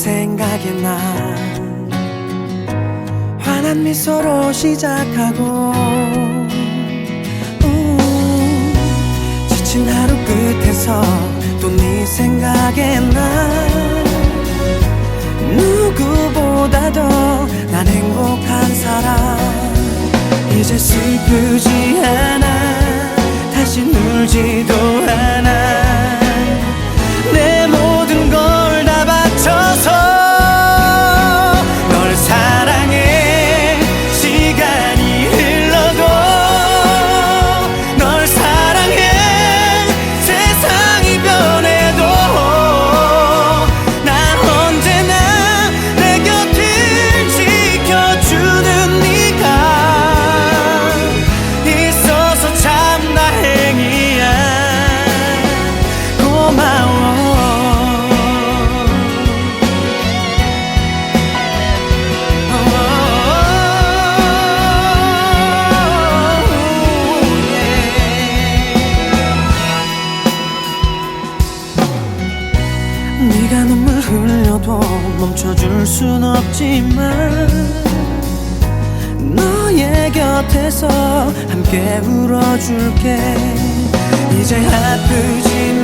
생각에 나. 환한 미소로 시작하고 음, 지친 하루 끝에서 또 네 생각에 나. 누구보다도 난 행복한 사람. 이제 슬프지 않아 네가 눈물 흘려도 멈춰줄 순 없지만 너의 곁에서 함께 울어줄게. 이제 아프지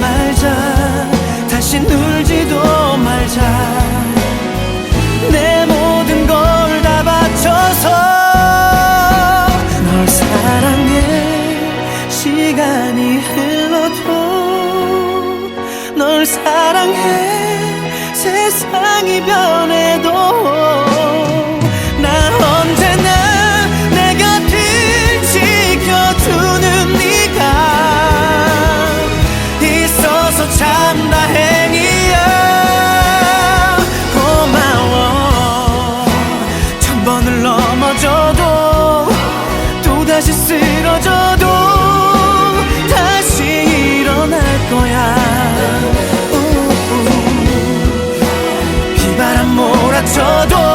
사랑해. 세상이 변해도 알아쳐도